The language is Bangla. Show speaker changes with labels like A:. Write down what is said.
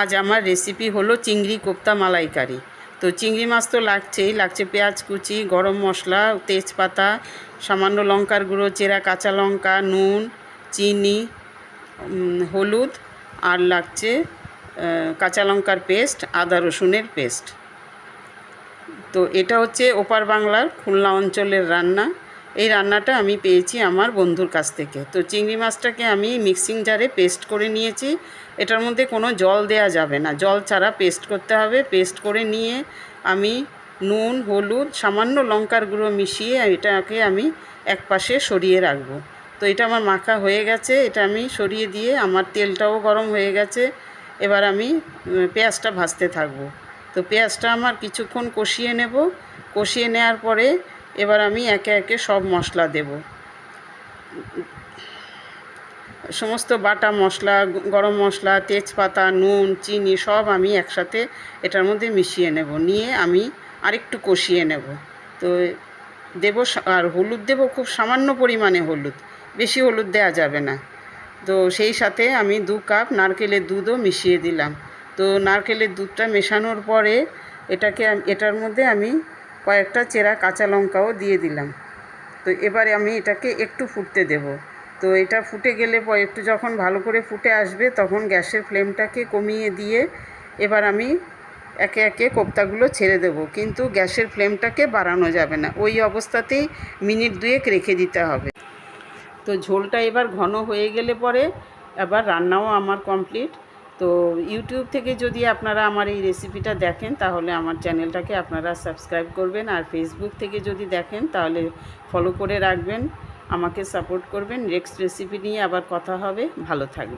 A: আজ আমার রেসিপি হলো চিংড়ি কোপ্তা মালাইকারি। তো চিংড়ি মাছ তো লাগছেই, লাগছে পেঁয়াজ কুচি, গরম মশলা, তেজপাতা, সামান্য লঙ্কার গুঁড়ো, চেরা কাঁচা লঙ্কা, নুন, চিনি হলুদ, আর লাগছে কাঁচা লঙ্কার পেস্ট, আদা রসুনের পেস্ট। তো এটা হচ্ছে ওপার বাংলার খুলনা অঞ্চলের রান্না। এই রান্নাটা আমি পেয়েছি আমার বন্ধুর কাছ থেকে। তো চিংড়ি মাছটাকে আমি মিক্সিং জারে পেস্ট করে নিয়েছি। এটার মধ্যে কোনো জল দেয়া যাবে না। জল ছাড়া পেস্ট করতে হবে। পেস্ট করে নিয়ে আমি নুন, হলুদ, সামান্য লঙ্কার গুঁড়ো মিশিয়ে এটাকে আমি এক পাশে সরিয়ে রাখব। তো এটা আমার মাখা হয়ে গেছে। এটা আমি সরিয়ে দিয়ে আমার তেলটাও গরম হয়ে গেছে। এবার আমি পেঁয়াজটা ভাজতে থাকব। তো পেঁয়াজটা আমার কিছুক্ষণ কষিয়ে নেব। কষিয়ে নেওয়ার পরে এবার আমি একে একে সব মশলা দেব। সমস্ত বাটা মশলা, গরম মশলা, তেজপাতা, নুন, চিনি সব আমি একসাথে এটার মধ্যে মিশিয়ে নেব। নিয়ে আমি আরেকটু কষিয়ে নেব। তো দেব আর হলুদ দেব খুব সামান্য পরিমাণে হলুদ, বেশি হলুদ দেওয়া যাবে না। তো সেই সাথে আমি দু কাপ নারকেলের দুধও মিশিয়ে দিলাম। তো নারকেলের দুধটা মেশানোর পরে এটাকে এটার মধ্যে আমি কয়েকটা চেরা কাঁচা লঙ্কাও দিয়ে দিলাম। তো এবারে আমি এটাকে একটু ফুটতে দেব। তো এটা ফুটে গেলে পরে একটু যখন ভালো করে ফুটে আসবে তখন গ্যাসের ফ্লেমটাকে কমিয়ে দিয়ে এবার আমি একে একে কোপ্তাগুলো ছেড়ে দেব। কিন্তু গ্যাসের ফ্লেমটাকে বাড়ানো যাবে না। ওই অবস্থাতেই মিনিট দুয়েক রেখে দিতে হবে। তো ঝোলটা এবার ঘন হয়ে গেলে পরে এবার রান্নাও আমার কমপ্লিট। তো ইউটিউব থেকে যদি আপনারা আমার এই রেসিপিটা দেখেন, তাহলে আমার চ্যানেলটাকে আপনারা সাবস্ক্রাইব করবেন। আর ফেসবুক থেকে যদি দেখেন, তাহলে ফলো করে রাখবেন। আমাকে সাপোর্ট করবেন। নেক্সট রেসিপি নিয়ে আবার কথা হবে। ভালো থাকবেন।